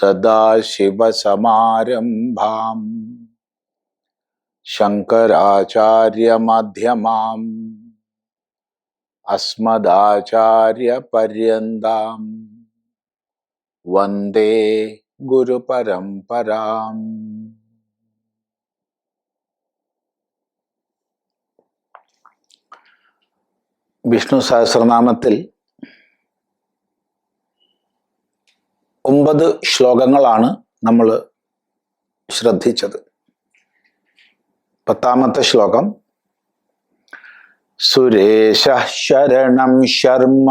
സദാശിവസമാരംഭാം ശങ്കരാചാര്യമധ്യമാം അസ്മദാചാര്യപര്യന്താം വന്ദേ ഗുരുപരമ്പരാം വിഷ്ണു സഹസ്രനാമത്തിൽ ഒമ്പത് ശ്ലോകങ്ങളാണ് നമ്മൾ ശ്രദ്ധിച്ചത്. പത്താമത്തെ ശ്ലോകം സുരേശ ശരണം ശർമ്മ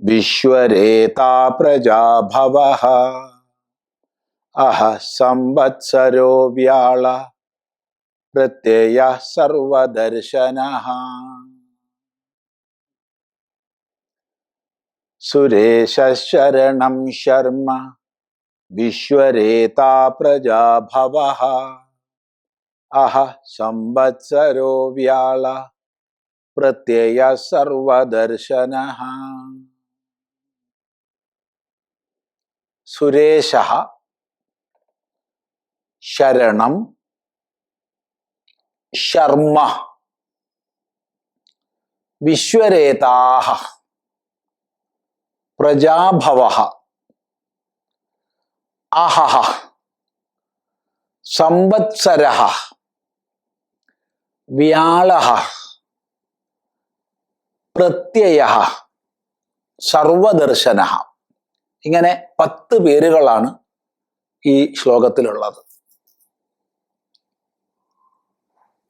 വിശ്വരേതാ പ്രജാഭവ അഹ സംവത്സരോ വ്യാള പ്രത്യയ സർവദർശന. സുരേശ ശരണം ശർമ്മ വിശ്വരേതാ പ്രജാഭവ അഹ സംവത്സരോ വ്യാള പ്രത്യയ സർവദർശന സുരേശ ശരണം ശർമ്മ വിശ്വരേതാഹ പ്രജാഭവ അഹഹ. സമ്പത്സരഹ. വ്യാള പ്രത്യയ സർവദർശന ഇങ്ങനെ പത്ത് പേരുകളാണ് ഈ ശ്ലോകത്തിലുള്ളത്.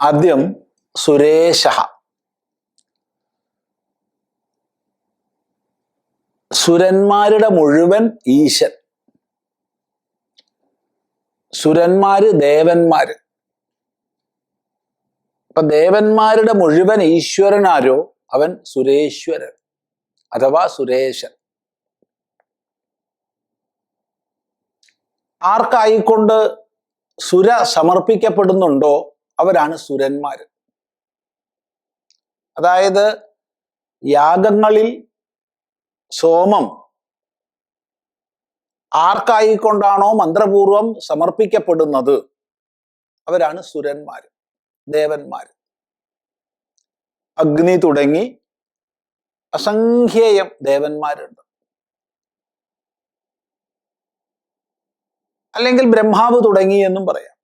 ആദ്യം സുരേശ സുരന്മാരുടെ മുഴുവൻ ഈശൻ സുരന്മാര് ദേവന്മാര്. അപ്പൊ ദേവന്മാരുടെ മുഴുവൻ ഈശ്വരനാരോ അവൻ സുരേശ്വരൻ അഥവാ സുരേശൻ. ആർക്കായിക്കൊണ്ട് സുര സമർപ്പിക്കപ്പെടുന്നുണ്ടോ അവരാണ് സുരന്മാര്. അതായത് യാഗങ്ങളിൽ സോമം ആർക്കായിക്കൊണ്ടാണോ മന്ത്രപൂർവം സമർപ്പിക്കപ്പെടുന്നത്? അവരാണ് സുരന്മാര് ദേവന്മാര്. അഗ്നി തുടങ്ങി അസംഖ്യേയം ദേവന്മാരുണ്ട്. അല്ലെങ്കിൽ ബ്രഹ്മാവ് തുടങ്ങി എന്നും പറയാം.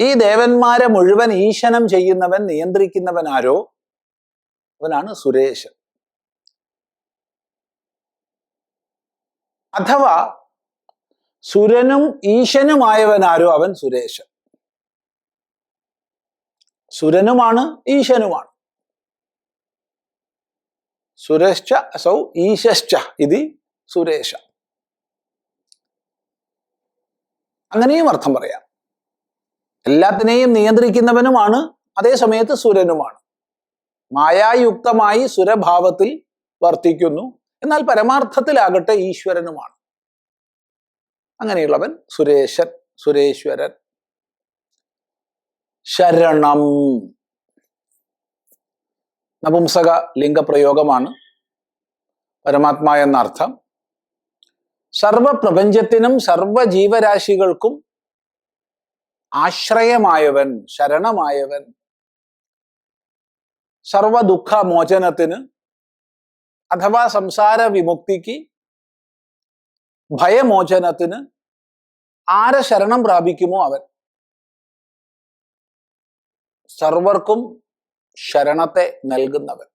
ഈ ദേവന്മാരെ മുഴുവൻ ഈശനം ചെയ്യുന്നവൻ നിയന്ത്രിക്കുന്നവൻ ആരോ? അവനാണ് സുരേശൻ. അഥവാ സുരനും ഈശനുമായവനാരോ അവൻ സുരേശൻ സുരനുമാണ് ഈശനുമാണ്. സുരശ്ച സൗ ഈശ്ച ഇത് സുരേഷ. അങ്ങനെയും അർത്ഥം പറയാം. എല്ലാത്തിനെയും നിയന്ത്രിക്കുന്നവനുമാണ് അതേ സമയത്ത് സുരനുമാണ്. മായായുക്തമായി സുരഭാവത്തിൽ വർത്തിക്കുന്നു. എന്നാൽ പരമാർത്ഥത്തിലാകട്ടെ ഈശ്വരനുമാണ്. അങ്ങനെയുള്ളവൻ സുരേശൻ സുരേശ്വരൻ. ശരണം. നപുംസക ലിംഗപ്രയോഗമാണ് പരമാത്മാ എന്ന അർത്ഥം സർവപ്രപഞ്ചത്തിനും സർവജീവരാശികൾക്കും ആശ്രയമായവൻ ശരണമായവൻ. സർവദുഃഖ മോചനത്തിന് അഥവാ സംസാര വിമുക്തിക്ക് ഭയമോചനത്തിന് ആരെ ശരണം പ്രാപിക്കുമോ അവൻ? സർവർക്കും ശരണത്തെ നൽകുന്നവൻ.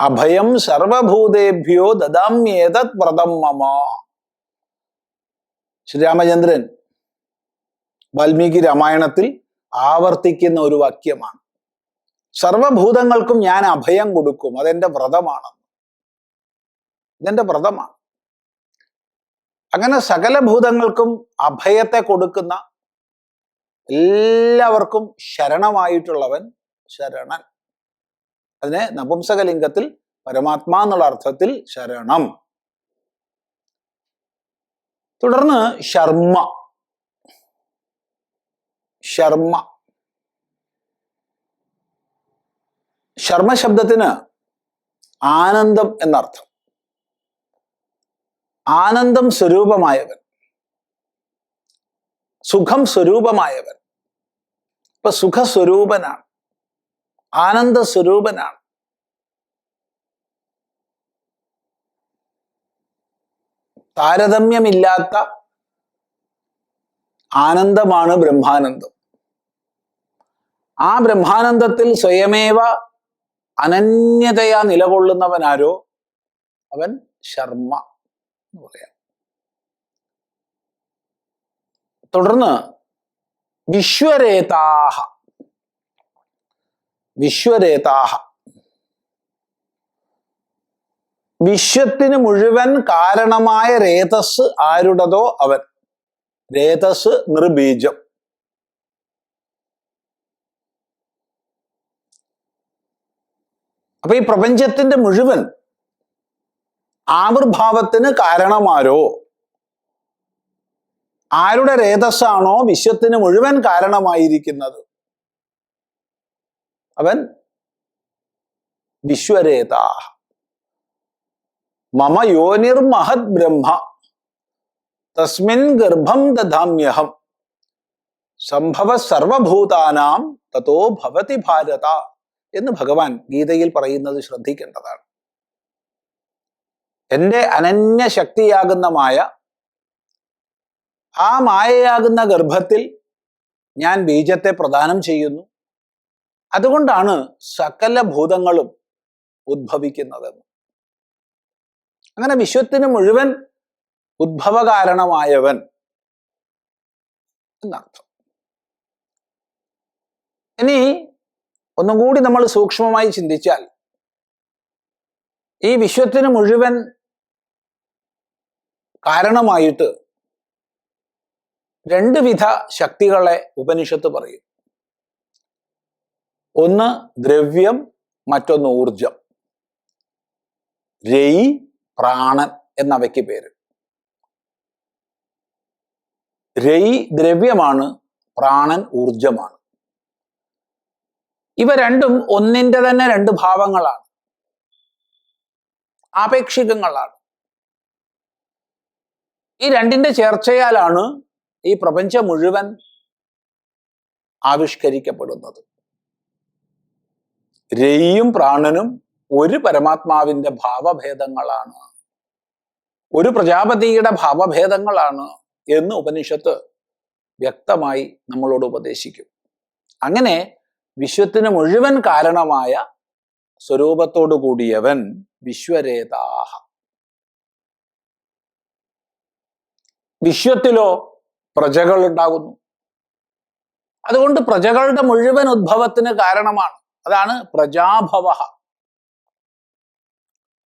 അഭയം സർവഭൂതേഭ്യോ ദദാമ്യേതത് വ്രതം മമ. ശ്രീരാമചന്ദ്രൻ വാൽമീകി രാമായണത്തിൽ ആവർത്തിക്കുന്ന ഒരു വാക്യമാണ്. സർവഭൂതങ്ങൾക്കും ഞാൻ അഭയം കൊടുക്കും. അതെന്റെ വ്രതമാണ്. ഇതെന്റെ വ്രതമാണ്. അങ്ങനെ സകല ഭൂതങ്ങൾക്കും അഭയത്തെ കൊടുക്കുന്ന എല്ലാവർക്കും ശരണമായിട്ടുള്ളവൻ ശരണൻ. അതിനെ നപുംസകലിംഗത്തിൽ പരമാത്മാ എന്നുള്ള അർത്ഥത്തിൽ ശരണം. തുടർന്ന് ശർമ്മ. ശർമ്മ ശർമ്മ ശബ്ദത്തിന് ആനന്ദം എന്നർത്ഥം. ആനന്ദം സ്വരൂപമായവൻ. സുഖം സ്വരൂപമായവൻ. ഇപ്പൊ സുഖസ്വരൂപനാണ്. ആനന്ദ സ്വരൂപനാണ് താരതമ്യമില്ലാത്ത ആനന്ദമാണ് ബ്രഹ്മാനന്ദം. ആ ബ്രഹ്മാനന്ദത്തിൽ സ്വയമേവ അനന്യതയാ നിലകൊള്ളുന്നവനാരോ അവൻ ശർമ്മ എന്ന് പറയാം. തുടർന്ന് വിശ്വരേതാഹ. വിശ്വരേതാഹ. വിശ്വത്തിന് മുഴുവൻ കാരണമായ രേതസ് ആരുടതോ അവൻ. രേതസ് നിർബീജം. അപ്പൊ ഈ പ്രപഞ്ചത്തിന്റെ മുഴുവൻ ആവിർഭാവത്തിന് കാരണമാരോ? ആരുടെ രേതസ്സാണോ വിശ്വത്തിന് മുഴുവൻ കാരണമായിരിക്കുന്നത്? അവൻ വിശ്വരേത. മമ യോനിർമഹത് ബ്രഹ്മ. തസ്മിൻ ഗർഭം ദധാമ്യഹം. സംഭവ സർവഭൂതാനാം തതോ ഭവതി ഭാരത. എന്ന് ഭഗവാൻ ഗീതയിൽ പറയുന്നത് ശ്രദ്ധിക്കേണ്ടതാണ്. എന്റെ അനന്യ ശക്തിയാകുന്ന മായ ആ മായയാകുന്ന ഗർഭത്തിൽ ഞാൻ ബീജത്തെ പ്രദാനം ചെയ്യുന്നു. അതുകൊണ്ടാണ് സകല ഭൂതങ്ങളും ഉദ്ഭവിക്കുന്നതെന്ന്. അങ്ങനെ വിശ്വത്തിന് മുഴുവൻ ഉദ്ഭവകാരണമായവൻ എന്നർത്ഥം ഇനി ഒന്നും കൂടി നമ്മൾ സൂക്ഷ്മമായി ചിന്തിച്ചാൽ ഈ വിശ്വത്തിന് മുഴുവൻ കാരണമായിട്ട് രണ്ട് വിധ ശക്തികളെ ഉപനിഷത്ത് പറയും. ഒന്ന് ദ്രവ്യം മറ്റൊന്ന് ഊർജം രയി പ്രാണൻ എന്നവയ്ക്ക് പേര്. രയി ദ്രവ്യമാണ് പ്രാണൻ ഊർജമാണ് ഇവ രണ്ടും ഒന്നിന്റെ തന്നെ രണ്ട് ഭാവങ്ങളാണ്. ആപേക്ഷികങ്ങളാണ്. ഈ രണ്ടിന്റെ ചേർച്ചയാലാണ് ഈ പ്രപഞ്ചം മുഴുവൻ ആവിഷ്കരിക്കപ്പെടുന്നത്. രയും പ്രാണനും ഒരു പരമാത്മാവിന്റെ ഭാവഭേദങ്ങളാണ്. ഒരു പ്രജാപതിയുടെ ഭാവഭേദങ്ങളാണ് എന്ന് ഉപനിഷത്ത് വ്യക്തമായി നമ്മളോട് ഉപദേശിക്കും. അങ്ങനെ വിശ്വത്തിന് മുഴുവൻ കാരണമായ സ്വരൂപത്തോടു കൂടിയവൻ വിശ്വരേതാഹ. വിശ്വത്തിലോ പ്രജകൾ ഉണ്ടാകുന്നു. അതുകൊണ്ട് പ്രജകളുടെ മുഴുവൻ ഉദ്ഭവത്തിന് കാരണമാണ്. അതാണ് പ്രജാഭവ.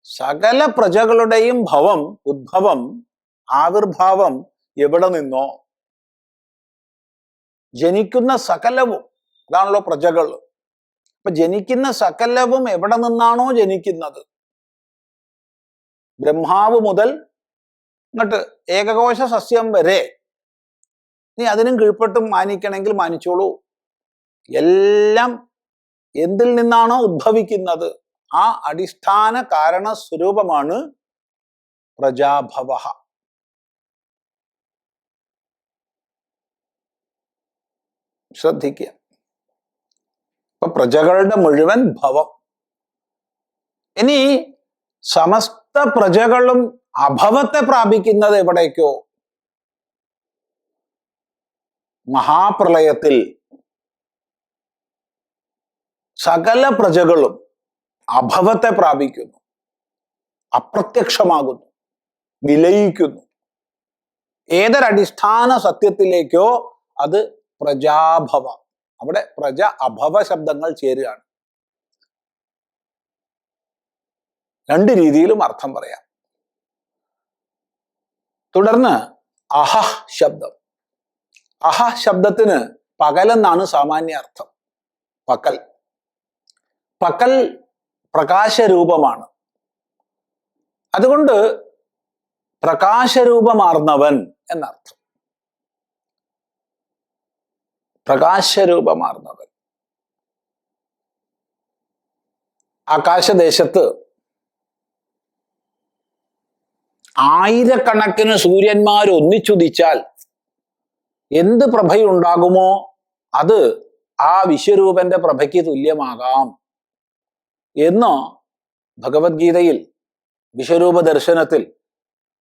സകല പ്രജകളുടെയും ഭവം ഉദ്ഭവം ആവിർഭാവം എവിടെ നിന്നോ ജനിക്കുന്ന സകലവും അതാണല്ലോ പ്രജകൾ. അപ്പൊ ജനിക്കുന്ന സകലവും എവിടെ നിന്നാണോ ജനിക്കുന്നത്? ബ്രഹ്മാവ് മുതൽ എന്നിട്ട് ഏകകോശ സസ്യം വരെ. നീ അതിനും കീഴ്പ്പെട്ടും മാനിക്കണമെങ്കിൽ മാനിച്ചോളൂ. എല്ലാം എന്തിൽ നിന്നാണോ ഉദ്ഭവിക്കുന്നത്? ആ അടിസ്ഥാന കാരണ സ്വരൂപമാണ് പ്രജാഭവ. ശ്രദ്ധിക്കുക. ഇപ്പൊ പ്രജകളുടെ മുഴുവൻ ഭവം. ഇനി സമസ്ത പ്രജകളും അഭവത്തെ പ്രാപിക്കുന്നത് എവിടേക്കോ? മഹാപ്രളയത്തിൽ. സകല പ്രജകളും അഭവത്തെ പ്രാപിക്കുന്നു. അപ്രത്യക്ഷമാകുന്നു. വിലയിക്കുന്നു. ഏതൊരടിസ്ഥാന സത്യത്തിലേക്കോ അത് പ്രജാഭവ. അവിടെ പ്രജ അഭവ ശബ്ദങ്ങൾ ചേരുകയാണ്. രണ്ട് രീതിയിലും അർത്ഥം പറയാം. തുടർന്ന് അഹ ശബ്ദം. അഹ ശബ്ദത്തിന് പകലെന്നാണ് സാമാന്യ അർത്ഥം പകൽ. പകൽ പ്രകാശരൂപമാണ്. അതുകൊണ്ട് പ്രകാശരൂപമാർന്നവൻ എന്നർത്ഥം. പ്രകാശരൂപമാർന്നവൻ ആകാശദേശത്ത് ആയിരക്കണക്കിന് സൂര്യന്മാർ ഒന്നിച്ചുദിച്ചാൽ എന്ത് പ്രഭയുണ്ടാകുമോ അത് ആ വിശ്വരൂപന്റെ പ്രഭയ്ക്ക് തുല്യമാകാം എന്ന് ഭഗവത്ഗീതയിൽ വിശ്വരൂപ ദർശനത്തിൽ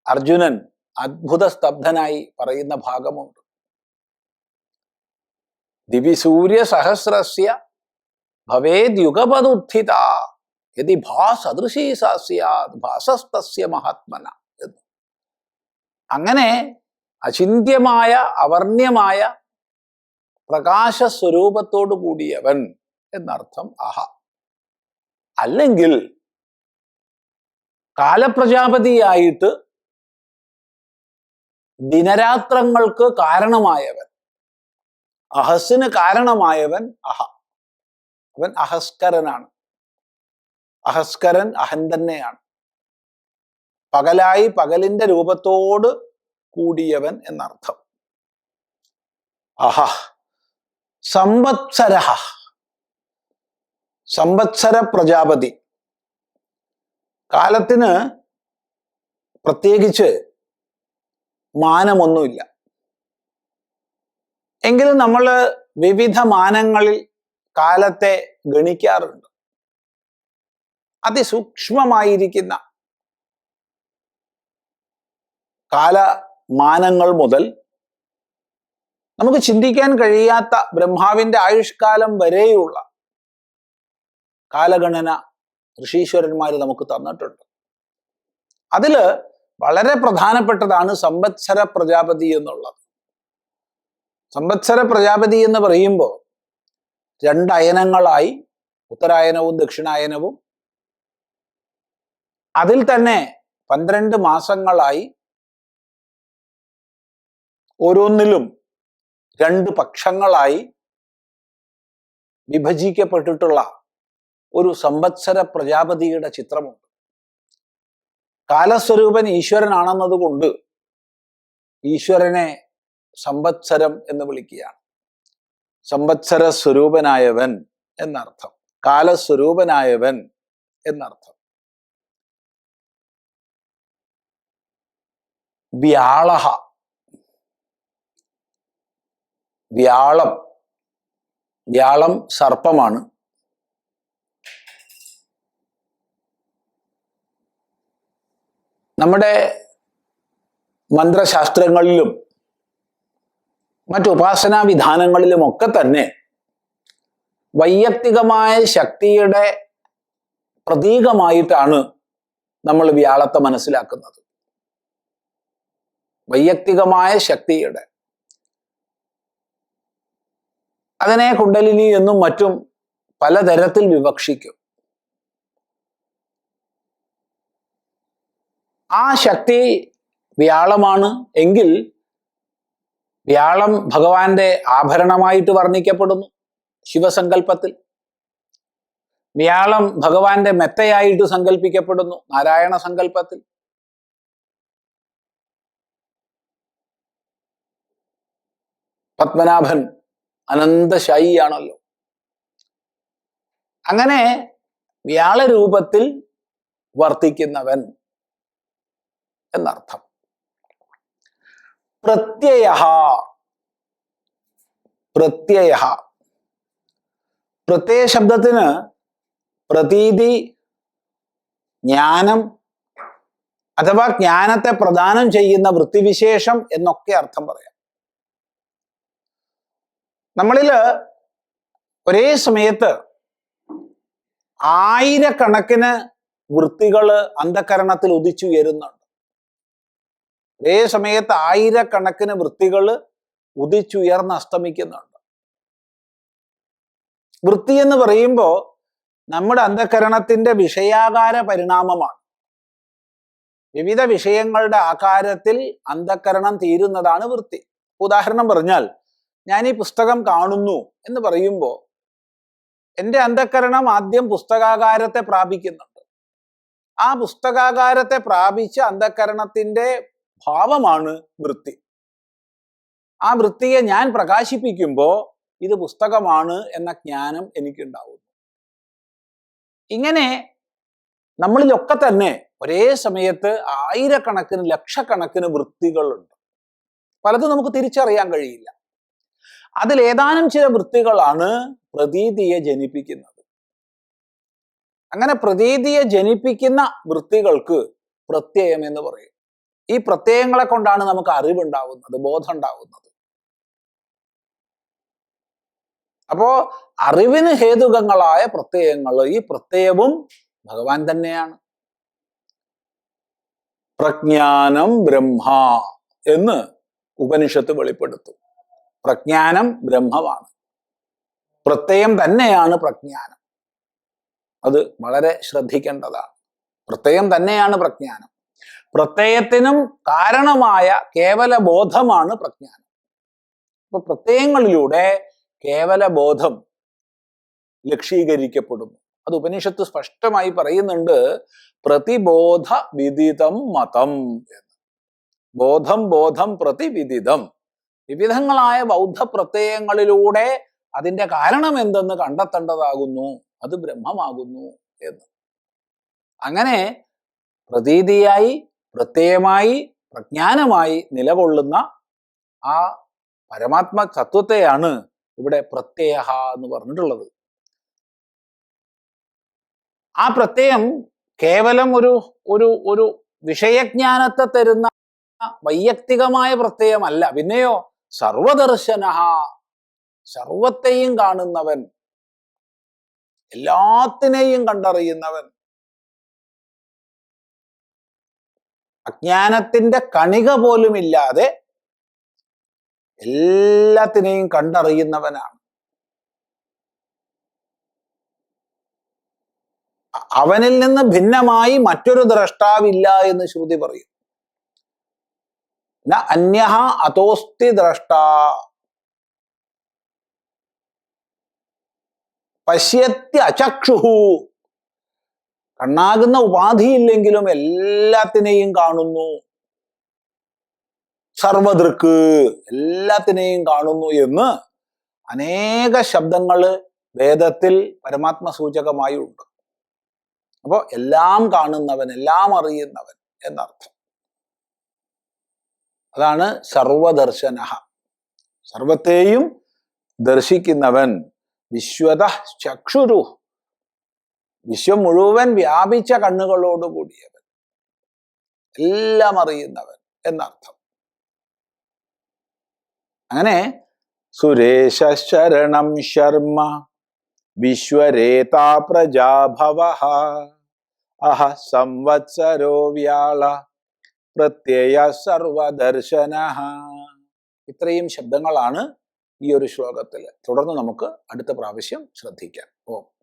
അർജുനൻ അത്ഭുത സ്തബ്ധനായി പറയുന്ന ഭാഗമുണ്ട്. ദിവ്യസൂര്യ സഹസ്രസ്യ ഭവേദ്യുഗപദുത്ഥിത യതി ഭാസദൃശീ സാസ്യാത് ഭാസസ്തസ്യ മഹാത്മന എന്ന്. അങ്ങനെ അചിന്ത്യമായ അവർണ്യമായ പ്രകാശ സ്വരൂപത്തോടു കൂടിയവൻ എന്നർത്ഥം അഹ അല്ലെങ്കിൽ കാലപ്രജാപതിയായിട്ട് ദിനരാത്രങ്ങൾക്ക് കാരണമായവൻ. അഹസിന് കാരണമായവൻ അഹ. അവൻ അഹസ്കരനാണ്. അഹസ്കരൻ അഹൻ തന്നെയാണ്. പകലായി പകലിന്റെ രൂപത്തോട് കൂടിയവൻ എന്നർത്ഥം. അഹ. സംവത്സര സമ്പത്സര പ്രജാപതി. കാലത്തിന് പ്രത്യേകിച്ച് മാനമൊന്നുമില്ല. എങ്കിലും നമ്മൾ വിവിധ മാനങ്ങളിൽ കാലത്തെ ഗണിക്കാറുണ്ട്. അതിസൂക്ഷ്മമായിരിക്കുന്ന കാലമാനങ്ങൾ മുതൽ നമുക്ക് ചിന്തിക്കാൻ കഴിയാത്ത ബ്രഹ്മാവിന്റെ ആയുഷ്കാലം വരെയുള്ള കാലഗണന ഋഷീശ്വരന്മാർ നമുക്ക് തന്നിട്ടുണ്ട്. അതിൽ വളരെ പ്രധാനപ്പെട്ടതാണ് സംവത്സര പ്രജാപതി എന്നുള്ളത്. സംവത്സര പ്രജാപതി എന്ന് പറയുമ്പോൾ രണ്ടയനങ്ങളായി ഉത്തരായനവും ദക്ഷിണായനവും. അതിൽ തന്നെ പന്ത്രണ്ട് മാസങ്ങളായി ഓരോന്നിലും രണ്ട് പക്ഷങ്ങളായി വിഭജിക്കപ്പെട്ടിട്ടുള്ള ഒരു സംവത്സര പ്രജാപതിയുടെ ചിത്രമുണ്ട്. കാലസ്വരൂപൻ ഈശ്വരനാണെന്നതുകൊണ്ട് ഈശ്വരനെ സംവത്സരം എന്ന് വിളിക്കുകയാണ്. സംവത്സര സ്വരൂപനായവൻ എന്നർത്ഥം. കാലസ്വരൂപനായവൻ എന്നർത്ഥം. വ്യാളഹ. വ്യാളം. വ്യാളം സർപ്പമാണ്. നമ്മുടെ മന്ത്രശാസ്ത്രങ്ങളിലും മറ്റു ഉപാസനാ വിധാനങ്ങളിലുമൊക്കെ തന്നെ വൈയക്തികമായ ശക്തിയുടെ പ്രതീകമായിട്ടാണ് നമ്മൾ വ്യാളത്തെ മനസ്സിലാക്കുന്നത്. വൈയക്തികമായ ശക്തിയുടെ. അതിനെ കുണ്ടലിനി എന്നും മറ്റും പലതരത്തിൽ വിവക്ഷിക്കും. ആ ശക്തി വ്യാളമാണ് എങ്കിൽ വ്യാളം ഭഗവാന്റെ ആഭരണമായിട്ട് വർണിക്കപ്പെടുന്നു ശിവസങ്കല്പത്തിൽ. വ്യാളം ഭഗവാന്റെ മെത്തയായിട്ട് സങ്കല്പിക്കപ്പെടുന്നു നാരായണ സങ്കല്പത്തിൽ. പത്മനാഭൻ അനന്തശായിയാണല്ലോ. അങ്ങനെ വ്യാളരൂപത്തിൽ വർത്തിക്കുന്നവൻ എന്നർത്ഥം. പ്രത്യയ പ്രത്യയ പ്രത്യയ ശബ്ദത്തിന് പ്രതീതി ജ്ഞാനം അഥവാ ജ്ഞാനത്തെ പ്രദാനം ചെയ്യുന്ന വൃത്തിവിശേഷം എന്നൊക്കെ അർത്ഥം പറയാം. നമ്മളിൽ ഒരേ സമയത്ത് ആയിരക്കണക്കിന് വൃത്തികൾ അന്ധകരണത്തിൽ ഉദിച്ചുയരുന്നുണ്ട്. ഒരേ സമയത്ത് ആയിരക്കണക്കിന് വൃത്തികൾ ഉദിച്ചുയർന്ന് അസ്തമിക്കുന്നുണ്ട്. വൃത്തി എന്ന് പറയുമ്പോൾ നമ്മുടെ അന്ധകരണത്തിന്റെ വിഷയാകാര പരിണാമമാണ്. വിവിധ വിഷയങ്ങളുടെ ആകാരത്തിൽ അന്ധകരണം തീരുന്നതാണ് വൃത്തി. ഉദാഹരണം പറഞ്ഞാൽ ഞാൻ ഈ പുസ്തകം കാണുന്നു എന്ന് പറയുമ്പോൾ എന്റെ അന്ധകരണം ആദ്യം പുസ്തകാകാരത്തെ പ്രാപിക്കുന്നുണ്ട്. ആ പുസ്തകാകാരത്തെ പ്രാപിച്ച് അന്ധക്കരണത്തിന്റെ ഭാവമാണ് വൃത്തി. ആ വൃത്തിയെ ഞാൻ പ്രകാശിപ്പിക്കുമ്പോൾ ഇത് പുസ്തകമാണ് എന്ന ജ്ഞാനം എനിക്കുണ്ടാവുന്നു. ഇങ്ങനെ നമ്മളിലൊക്കെ തന്നെ ഒരേ സമയത്ത് ആയിരക്കണക്കിന് ലക്ഷക്കണക്കിന് വൃത്തികളുണ്ട്. പലതും നമുക്ക് തിരിച്ചറിയാൻ കഴിയില്ല. അതിൽ ഏതാനും ചില വൃത്തികളാണ് പ്രതീതിയെ ജനിപ്പിക്കുന്നത്. അങ്ങനെ പ്രതീതിയെ ജനിപ്പിക്കുന്ന വൃത്തികൾക്ക് പ്രത്യയം എന്ന് പറയും. ഈ പ്രത്യയങ്ങളെ കൊണ്ടാണ് നമുക്ക് അറിവുണ്ടാവുന്നത് ബോധം ഉണ്ടാവുന്നത് അപ്പോ അറിവിന് ഹേതുകങ്ങളായ പ്രത്യയങ്ങൾ ഈ പ്രത്യയവും ഭഗവാൻ തന്നെയാണ്. പ്രജ്ഞാനം ബ്രഹ്മ എന്ന് ഉപനിഷത്ത് വെളിപ്പെടുത്തും. പ്രജ്ഞാനം ബ്രഹ്മമാണ്. പ്രത്യയം തന്നെയാണ് പ്രജ്ഞാനം. അത് വളരെ ശ്രദ്ധിക്കേണ്ടതാണ്. പ്രത്യയം തന്നെയാണ് പ്രജ്ഞാനം. പ്രത്യയത്തിനും കാരണമായ കേവല ബോധമാണ് പ്രജ്ഞാനം. അപ്പൊ പ്രത്യയങ്ങളിലൂടെ കേവല ബോധം ലക്ഷീകരിക്കപ്പെടുന്നു. അത് ഉപനിഷത്ത് സ്പഷ്ടമായി പറയുന്നുണ്ട് പ്രതിബോധ വിദിതം മതം എന്ന്. ബോധം ബോധം പ്രതിവിദിതം വിവിധങ്ങളായ ബൗദ്ധ പ്രത്യയങ്ങളിലൂടെ അതിന്റെ കാരണം എന്തെന്ന് കണ്ടെത്തേണ്ടതാകുന്നു. അത് ബ്രഹ്മമാകുന്നു എന്ന്. അങ്ങനെ പ്രതീതിയായി പ്രത്യയമായി പ്രജ്ഞാനമായി നിലകൊള്ളുന്ന ആ പരമാത്മ തത്വത്തെയാണ് ഇവിടെ പ്രത്യയ എന്ന് പറഞ്ഞിട്ടുള്ളത്. ആ പ്രത്യയം കേവലം ഒരു ഒരു ഒരു വിഷയജ്ഞാനത്തെ തരുന്ന വൈയക്തികമായ പ്രത്യയമല്ല. പിന്നെയോ സർവദർശന സർവത്തെയും കാണുന്നവൻ എല്ലാത്തിനെയും കണ്ടറിയുന്നവൻ അജ്ഞാനത്തിന്റെ കണിക പോലും ഇല്ലാതെ എല്ലാത്തിനെയും കണ്ടറിയുന്നവനാണ്. അവനിൽ നിന്ന് ഭിന്നമായി മറ്റൊരു ദ്രഷ്ടാവില്ല എന്ന് ശ്രുതി പറയും. അന്യഹ അതോസ്തി ദ്രഷ്ട. പശ്യത്യ അചക്ഷുഹു കണ്ണാകുന്ന ഉപാധിയില്ലെങ്കിലും എല്ലാത്തിനെയും കാണുന്നു. സർവദൃക്ക് എല്ലാത്തിനെയും കാണുന്നു എന്ന് അനേക ശബ്ദങ്ങൾ വേദത്തിൽ പരമാത്മ സൂചകമായി ഉണ്ട് അപ്പോൾ എല്ലാം കാണുന്നവൻ എല്ലാം അറിയുന്നവൻ എന്നർത്ഥം. അതാണ് സർവദർശന സർവത്തെയും ദർശിക്കുന്നവൻ വിശ്വത ചക്ഷുരു. വിശ്വം മുഴുവൻ വ്യാപിച്ച കണ്ണുകളോട് കൂടിയവൻ. എല്ലാം അറിയുന്നവൻ എന്നർത്ഥം. അങ്ങനെ സുരേശ ശരണം ശർമ്മ വിശ്വരേതാ പ്രജാഭവ. അഹ സംവത്സരോ വ്യാള പ്രത്യയ സർവദർശന. ഇത്രയും ശബ്ദങ്ങളാണ് ഈ ഒരു ശ്ലോകത്തിൽ തുടർന്ന് നമുക്ക് അടുത്ത പ്രാവശ്യം ശ്രദ്ധിക്കാം. ഓം.